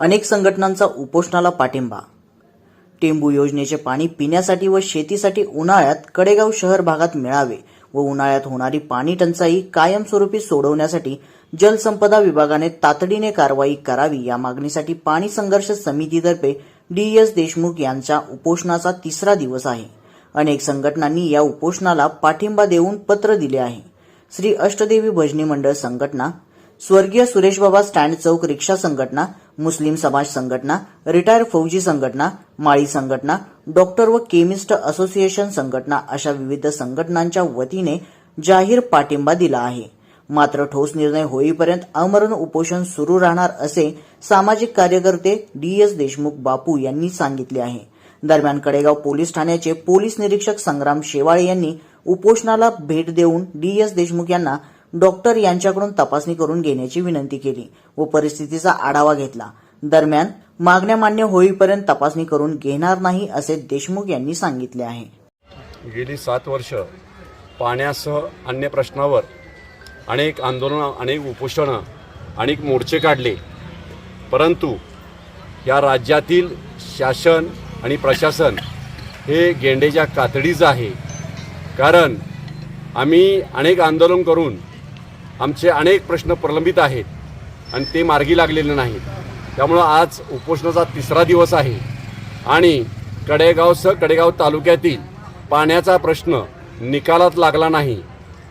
अनेक संघटनांचा उपोषणाला पाठिंबा. टेंबू योजनेचे पाणी पिण्यासाठी व शेतीसाठी उन्हाळ्यात कडेगाव शहर भागात मिळावे व उन्हाळ्यात होणारी पाणी टंचाई कायमस्वरूपी सोडवण्यासाठी जलसंपदा विभागाने तातडीने कारवाई करावी या मागणीसाठी पाणी संघर्ष समितीतर्फे डी एस देशमुख यांच्या उपोषणाचा तिसरा दिवस आहे. अनेक संघटनांनी या उपोषणाला पाठिंबा देऊन पत्र दिले आहे. श्री अष्टदेवी भजनी मंडळ संघटना स्वर्गीय सुरेशबाबा स्टँड चौक रिक्षा संघटना मुस्लिम समाज संघटना रिटायर फौजी संघटना माळी संघटना डॉक्टर व केमिस्ट असोसिएशन संघटना अशा विविध संघटनांच्या वतीने जाहीर पाठिंबा दिला आहे. मात्र ठोस निर्णय होईपर्यंत अमरण उपोषण सुरू राहणार असे सामाजिक कार्यकर्ते डी एस देशमुख बापू यांनी सांगितले आहे. दरम्यान कडेगाव पोलीस ठाण्याचे पोलीस निरीक्षक संग्राम शेवाळे यांनी उपोषणाला भेट देऊन डी एस देशमुख यांना डॉक्टर यांच्याकडून तपासणी करून घेण्याची विनंती केली व परिस्थितीचा आढावा घेतला. दरम्यान मागण्या मान्य होईपर्यंत तपासणी करून घेणार नाही असे देशमुख यांनी सांगितले आहे. गेली सात वर्ष पाण्यासह अन्य प्रश्नावर अनेक आंदोलनं अनेक उपोषणं अनेक मोर्चे काढले. परंतु या राज्यातील शासन आणि प्रशासन हे गेंडेच्या कातडीचं आहे. कारण आम्ही अनेक आंदोलन करून आमचे अनेक प्रश्न प्रलंबित आहेत आणि ते मार्गी लागलेले नाहीत. त्यामुळं आज उपोषणाचा तिसरा दिवस आहे. आणि कडेगावसह कडेगाव तालुक्यातील पाण्याचा प्रश्न निकालात लागला नाही.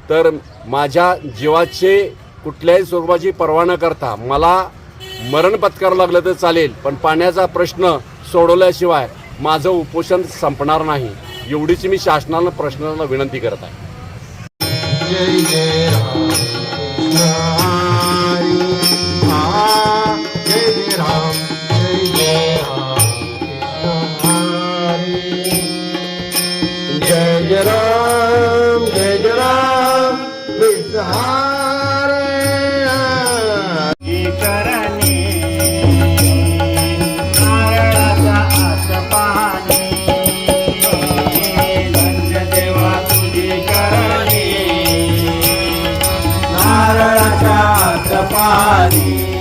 तर माझ्या जीवाचे कुठल्याही स्वरूपाची पर्वा न करता मला मरण पत्करावं लागलं तर चालेल पण पाण्याचा प्रश्न सोडवल्याशिवाय माझं उपोषण संपणार नाही एवढीच मी शासनाला प्रश्नाला विनंती करत आहे. Allah नारळाच्या चपारी